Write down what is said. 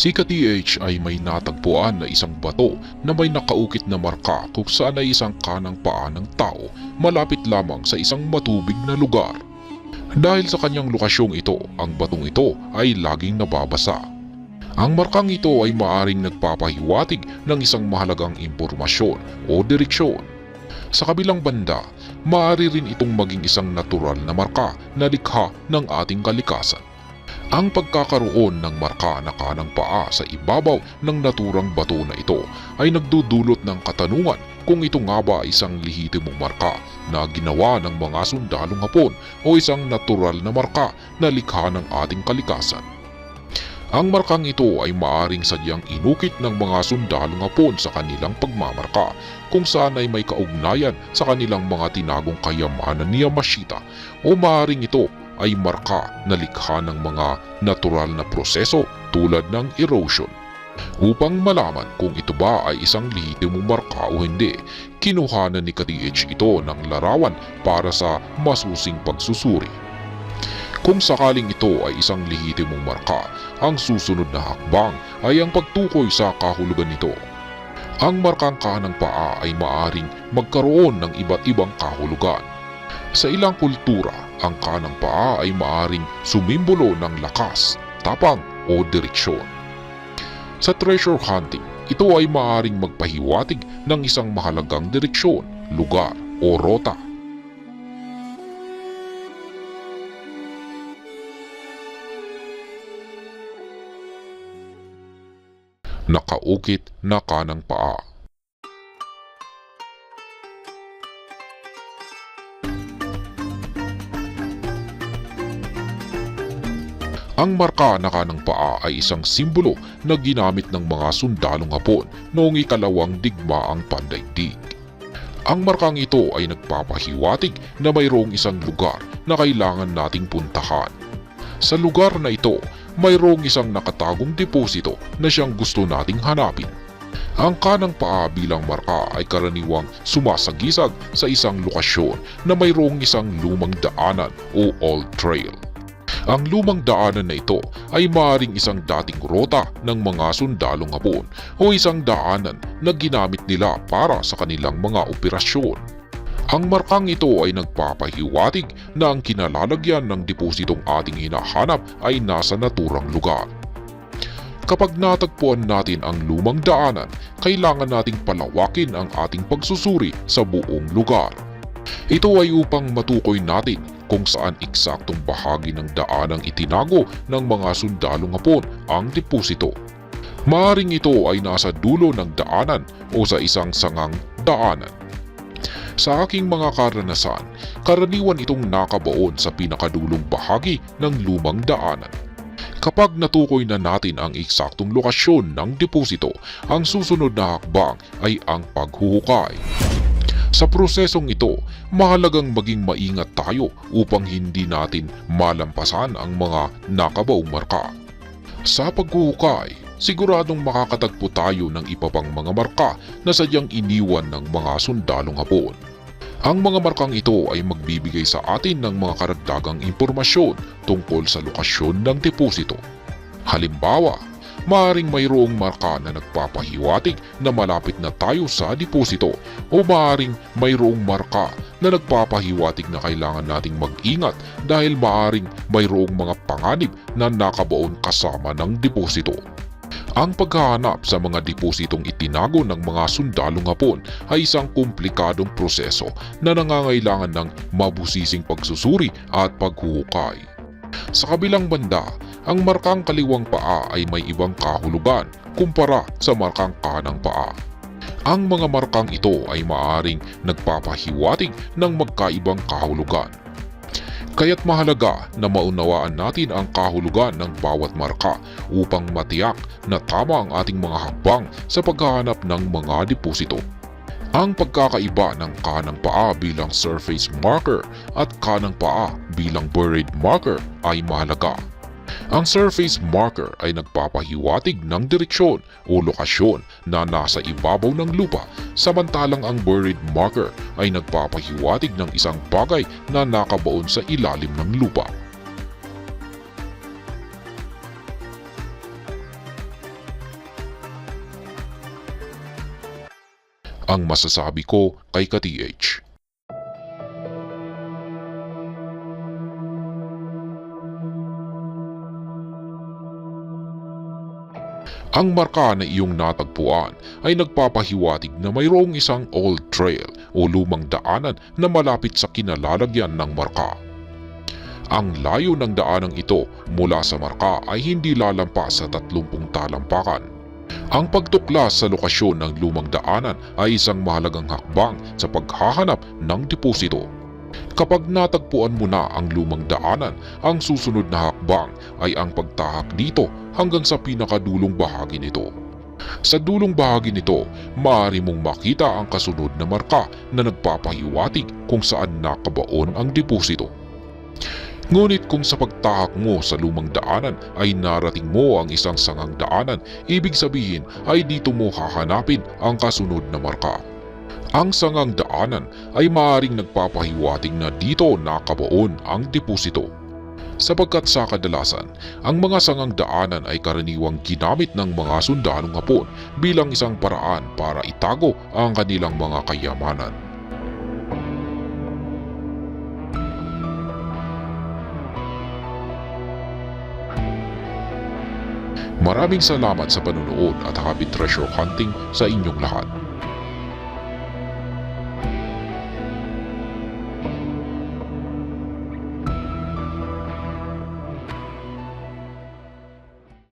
Si Ka-TH ay may natagpuan na isang bato na may nakaukit na marka kung saan ay isang kanang paa ng tao malapit lamang sa isang matubig na lugar. Dahil sa kanyang lokasyong ito, ang batong ito ay laging nababasa. Ang markang ito ay maaring nagpapahiwatig ng isang mahalagang impormasyon o direksyon. Sa kabilang banda, maaari rin itong maging isang natural na marka na likha ng ating kalikasan. Ang pagkakaroon ng marka na kanang paa sa ibabaw ng naturang bato na ito ay nagdudulot ng katanungan kung ito nga ba isang lehitimong marka na ginawa ng mga sundalong hapon o isang natural na marka na likha ng ating kalikasan. Ang markang ito ay maaring sadyang inukit ng mga sundalong hapon sa kanilang pagmamarka kung saan ay may kaugnayan sa kanilang mga tinagong kayamanan ni Yamashita o maaring ito ay marka na likha ng mga natural na proseso tulad ng erosion. Upang malaman kung ito ba ay isang lehitimong marka o hindi, kinuhanan ni Ka-TH ito ng larawan para sa masusing pagsusuri. Kung sakaling ito ay isang lehitimong marka, ang susunod na hakbang ay ang pagtukoy sa kahulugan nito. Ang markang kanang paa ay maaring magkaroon ng iba't ibang kahulugan. Sa ilang kultura, ang kanang paa ay maaring sumimbolo ng lakas, tapang o direksyon. Sa treasure hunting, ito ay maaring magpahiwatig ng isang mahalagang direksyon, lugar o rota. Nakaukit na kanang paa. Ang marka na kanang paa ay isang simbolo na ginamit ng mga sundalong hapon noong ikalawang digmaang pandaigdig. Ang markang ito ay nagpapahiwatig na mayroong isang lugar na kailangan nating puntahan. Sa lugar na ito, mayroong isang nakatagong deposito na siyang gusto nating hanapin. Ang kanang paa bilang marka ay karaniwang sumasagisag sa isang lokasyon na mayroong isang lumang daanan o old trail. Ang lumang daanan na ito ay maaaring isang dating rota ng mga sundalong hapon o isang daanan na ginamit nila para sa kanilang mga operasyon. Ang markang ito ay nagpapahiwatig na ang kinalalagyan ng depositong ating hinahanap ay nasa naturang lugar. Kapag natagpuan natin ang lumang daanan, kailangan nating palawakin ang ating pagsusuri sa buong lugar. Ito ay upang matukoy natin kung saan eksaktong bahagi ng daanang itinago ng mga sundalong hapon ang deposito. Maaring ito ay nasa dulo ng daanan o sa isang sangang daanan. Sa aking mga karanasan, karaniwan itong nakabaon sa pinakadulong bahagi ng lumang daanan. Kapag natukoy na natin ang eksaktong lokasyon ng deposito, ang susunod na hakbang ay ang paghuhukay. Sa prosesong ito, mahalagang maging maingat tayo upang hindi natin malampasan ang mga nakabaong marka. Sa paghuhukay, siguradong makakatagpo tayo ng iba pang mga marka na sadyang iniwan ng mga sundalong hapon. Ang mga markang ito ay magbibigay sa atin ng mga karagdagang impormasyon tungkol sa lokasyon ng deposito. Halimbawa, maaring mayroong marka na nagpapahiwatig na malapit na tayo sa deposito o maaring mayroong marka na nagpapahiwatig na kailangan nating mag-ingat dahil maaring mayroong mga panganib na nakabaon kasama ng deposito. Ang paghahanap sa mga depositong itinago ng mga sundalong hapon ay isang komplikadong proseso na nangangailangan ng mabusising pagsusuri at paghuhukay. Sa kabilang banda, ang markang kaliwang paa ay may ibang kahulugan kumpara sa markang kanang paa. Ang mga markang ito ay maaring nagpapahiwatig ng magkaibang kahulugan. Kaya't mahalaga na maunawaan natin ang kahulugan ng bawat marka upang matiyak na tama ang ating mga hakbang sa paghahanap ng mga deposito. Ang pagkakaiba ng kanang paa bilang surface marker at kanang paa bilang buried marker ay mahalaga. Ang surface marker ay nagpapahiwatig ng direksyon o lokasyon na nasa ibabaw ng lupa samantalang ang buried marker ay nagpapahiwatig ng isang bagay na nakabaon sa ilalim ng lupa. Ang masasabi ko kay ka-TH Ang marka na iyong natagpuan ay nagpapahiwatig na mayroong isang old trail o lumang daanan na malapit sa kinalalagyan ng marka. Ang layo ng daanang ito mula sa marka ay hindi lalampas sa 30 talampakan. Ang pagtuklas sa lokasyon ng lumang daanan ay isang mahalagang hakbang sa paghahanap ng deposito. Kapag natagpuan mo na ang lumang daanan, ang susunod na hakbang ay ang pagtahak dito hanggang sa pinakadulong bahagi nito. Sa dulong bahagi nito, maaari mong makita ang kasunod na marka na nagpapahiwatig kung saan nakabaon ang deposito. Ngunit kung sa pagtahak mo sa lumang daanan ay narating mo ang isang sangang daanan, ibig sabihin ay dito mo hahanapin ang kasunod na marka. Ang sangang daanan ay maaaring nagpapahiwatig na dito nakabaon ang deposito. Sapagkat sa kadalasan, ang mga sangang daanan ay karaniwang ginamit ng mga sundalong hapon bilang isang paraan para itago ang kanilang mga kayamanan. Maraming salamat sa panunood at happy treasure hunting sa inyong lahat.